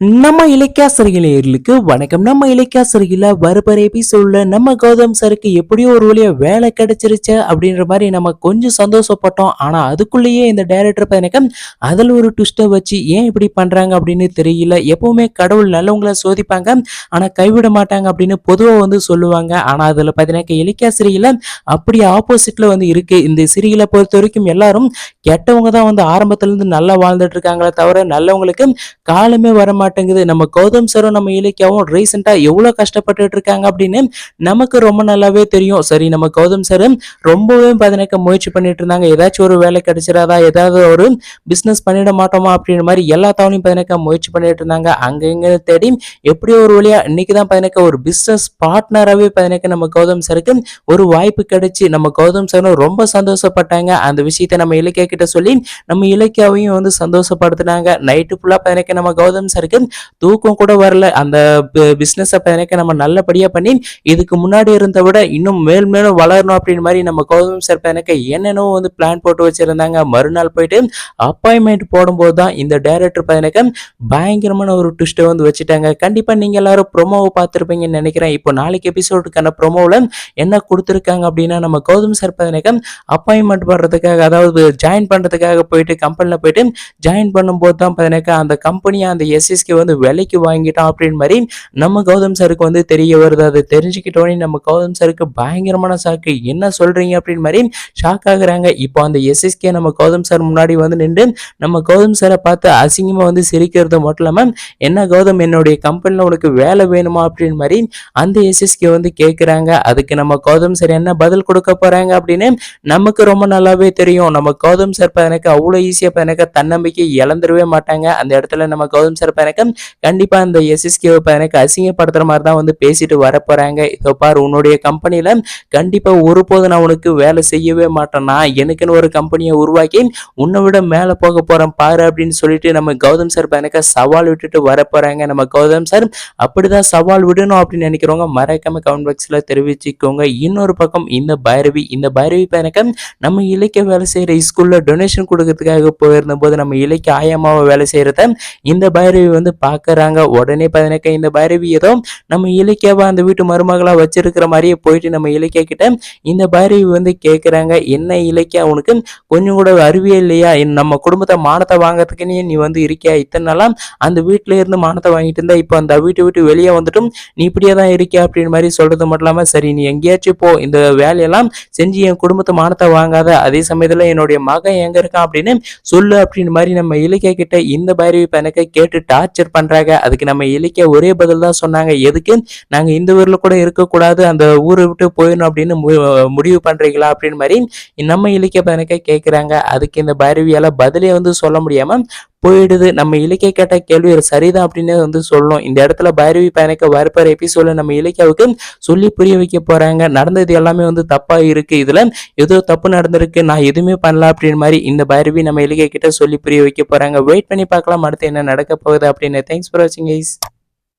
நம்ம இலக்கியாசிரியர்களுக்கு வணக்கம். நம்ம இலக்கியாசிரியர்ல வருபர் எபிசோட்ல நம்ம கௌதம் சருக்கு எப்படியோ ஒரு வழியா வேலை கிடைச்சிருச்சு அப்படின்ற மாதிரி நம்ம கொஞ்சம் சந்தோஷப்பட்டோம். ஆனா அதுக்குள்ளேயே இந்த டைரக்டர் எனக்கு அதில் ஒரு ட்விஸ்ட்டை வச்சு ஏன் இப்படி பண்றாங்க அப்படின்னு தெரியல. எப்பவுமே கடவுள் நல்லவங்களை சோதிப்பாங்க. ஆனா கைவிட மாட்டாங்க அப்படின்னு பொதுவா வந்து சொல்லுவாங்க. ஆனா அதுல பார்த்தீங்கன்னா இலக்கியாசிரியில் அப்படி ஆப்போசிட்ல வந்து இருக்கு. இந்த சிறிகளை பொறுத்த வரைக்கும் எல்லாரும் கெட்டவங்க தான் வந்து ஆரம்பத்துல இருந்து நல்லா வாழ்ந்துட்டு இருக்காங்களே தவிர நல்லவங்களுக்கு காலமே வர மாட்டேங்குது. நம்ம கௌதம் சரும் நம்ம இலக்கியாவும் ரீசெண்டாக எவ்வளோ கஷ்டப்பட்டுட்டு இருக்காங்க அப்படின்னு நமக்கு ரொம்ப நல்லாவே தெரியும். சரி நம்ம கௌதம் சார் ரொம்பவே பதினக்க முயற்சி பண்ணிட்டு இருந்தாங்க. ஏதாச்சும் ஒரு வேலை கிடைச்சிடாதா? ஏதாவது ஒரு பிஸ்னஸ் பண்ணிட மாட்டோமா? அப்படின்ற மாதிரி எல்லா தவணையும் பதினக்க முயற்சி பண்ணிட்டு இருந்தாங்க. அங்க தேடி எப்படியோ ஒரு வழியா இன்னைக்கு தான் பதினக்க ஒரு பிஸ்னஸ் பார்ட்னராகவே பதினக்க நம்ம கௌதம் சருக்கு ஒரு வாய்ப்பு கிடைச்சி. நம்ம கௌதம் சாரும் ரொம்ப சந்தோஷப்பட்டாங்க. அந்த விஷயத்த நம்ம இலக்கிய கிட்ட சொல்லி நம்ம இலக்கியாவையும் வந்து சந்தோஷப்படுத்தினாங்க. நைட்டு ஃபுல்லாக பதினக்க நம்ம கௌதம் சருக்கு தூக்கம் கூட வரல. அந்த பிஸ்னஸை பதினக்க நம்ம நல்லபடியா பண்ணி இதுக்கு முன்னாடி இருந்த விட இன்னும் மேல் மேலும் வளரணும் அப்படின்னு மாதிரி நம்ம கௌதம் சார் பதினக்க என்னென்னவோ வந்து பிளான் போட்டு வச்சிருந்தாங்க. மறுநாள் போயிட்டு அப்பாயின்மெண்ட் போடும்போது தான் இந்த டைரக்டர் பதினக்க பயங்கரமான ஒரு ட்விஸ்ட்டை வந்து வச்சுட்டாங்க. கண்டிப்பா நீங்க எல்லாரும் ப்ரொமோவை பார்த்துருப்பீங்கன்னு நினைக்கிறேன். இப்போ நாளைக்கு எபிசோடுக்கான ப்ரொமோவில் என்ன கொடுத்துருக்காங்க அப்படின்னா நம்ம கௌதம் சார் பதினக்க அப்பாயின்மெண்ட் பண்ணுறதுக்காக அதாவது ஜாயின் பண்ணுறதுக்காக போயிட்டு கம்பெனியில் போயிட்டு ஜாயின் பண்ணும்போது தான் பதினக்க அந்த கம்பெனியை அந்த எஸ்எஸ்கே வந்து விலைக்கு வாங்கிட்டான் அப்படின்னு மாதிரி நம்ம கௌதம் சாருக்கு வந்து தெரிய வருது. அது தெரிஞ்சுக்கிட்டோன்னே நம்ம கௌதம் சாருக்கு பயங்கரமான சாக்கு என்ன சொல்றீங்க அப்படின்னு மாதிரி ஷாக் ஆகுறாங்க. இப்போ அந்த எஸ்எஸ்கே நம்ம கௌதம் சார் முன்னாடி வந்து நின்று நம்ம கௌதம் சாரை பார்த்து அசிங்கமா வந்து சிரிக்கிறது மட்டும் இல்லாம என்ன கௌதம் என்னுடைய கம்பெனில உனக்கு வேலை வேணுமா அப்படின்னு மாதிரி அந்த எஸ்எஸ்கே வந்து கேட்குறாங்க அதுக்கு நம்ம கௌதம் சார் என்ன பதில் கொடுக்க போறாங்க அப்படின்னு நமக்கு ரொம்ப நல்லாவே தெரியும். நம்ம கௌதம் சார் எனக்கு அவ்வளோ ஈஸியாக எனக்கு தன்னம்பிக்கை இழந்துடவே மாட்டாங்க. அந்த இடத்துல நம்ம கௌதம் சார் எனக்கு கண்டிப்பா அந்த எஸ்எஸ்கே எனக்கு அசிங்கப்படுத்துற மாதிரி தான் வந்து பேசிட்டு வர போறாங்க இதோ பாரு உன்னுடைய கம்பெனியில கண்டிப்பா ஒருபோது நான் உனக்கு வேலை செய்யவே மாட்டேன்னா எனக்குன்னு ஒரு கம்பெனியை உருவாக்கி உன்னை விட மேல போக போறேன் பாரு அப்படின்னு சொல்லிட்டு நம்ம கௌதம் சார் எனக்கு சவால் விட்டுட்டு வர போறாங்க நம்ம கௌதம் சார் அப்படிதான் சவால் விடணும் அப்படின்னு நினைக்கிறவங்க மறக்காம கமெண்ட் பாக்ஸ்ல தெரிவிச்சுக்கோங்க. இன்னொரு பக்கம் இந்த பைரவி இந்த பைரவி எனக்கு நம்ம இலக்கிய வேலை செய்யற ஸ்கூல்ல டொனேஷன் கொடுக்கறதுக்காக போயிருந்த போது நம்ம இலக்கிய ஆயமாவை வேலை செய்யறத இந்த பைரவி வந்து பார்க்குறாங்க உடனே பதினக்க இந்த பைரவி ஏதோ நம்ம இலக்கியாவை அந்த வீட்டு மருமகளாக வச்சிருக்கிற மாதிரியே போயிட்டு நம்ம இலக்கிய கிட்ட இந்த பைரவி வந்து கேட்குறாங்க என்ன இலக்கியா உனக்கு? கொஞ்சம் கூட அறிவியே இல்லையா? என் நம்ம குடும்பத்தை மானத்தை வாங்குறதுக்குன்னே நீ வந்து இருக்கியா? இத்தனை நாளாக அந்த வீட்டில இருந்து மானத்தை வாங்கிட்டு இருந்தா இப்போ அந்த வீட்டை விட்டு வெளியே வந்துட்டும் நீ இப்படியே தான் இருக்கியா? அப்படின்னு மாதிரி சொல்றது மட்டும் இல்லாமல் சரி நீ எங்கேயாச்சும் போ. இந்த வேலையெல்லாம் செஞ்சு என் குடும்பத்தை மானத்தை வாங்காத. அதே சமயத்தில் என்னுடைய மகன் எங்க இருக்கான் அப்படின்னு சொல்லு அப்படின்னு மாதிரி நம்ம இலக்கிய கிட்ட இந்த பைரவி எனக்கு கேட்டு டார்ச்சர் பண்றாங்க. அதுக்கு நம்ம இலக்கிய ஒரே பதில் தான் சொன்னாங்க. எதுக்கு? நாங்க இந்த ஊர்ல கூட இருக்கக்கூடாது. அந்த ஊரை விட்டு போயிடணும் அப்படின்னு மு- முடிவு பண்றீங்களா அப்படின்னு மாதிரி நம்ம இலக்கிய எனக்கு கேட்குறாங்க அதுக்கு இந்த பைரவியால பதிலே வந்து சொல்ல முடியாம போயிடுது. நம்ம இலக்கிய கேட்ட கேள்வி சரிதான் அப்படின்னு வந்து சொல்லணும். இந்த இடத்துல பைரவி பயணிக்க வரப்போற எபிசோட நம்ம இலக்கியாவுக்கு சொல்லி புரிய வைக்க போறாங்க. நடந்தது எல்லாமே வந்து தப்பா இருக்கு. இதுல ஏதோ தப்பு நடந்திருக்கு. நான் எதுவுமே பண்ணல அப்படின்னு மாதிரி இந்த பைரவி நம்ம இலக்கிய கிட்ட சொல்லி புரிய வைக்க போறாங்க. வெயிட் பண்ணி பார்க்கலாம். அடுத்து என்ன நடக்க போகுது அப்படின்னு. தேங்க்ஸ் ஃபார் வாட்சிங் ஐஸ்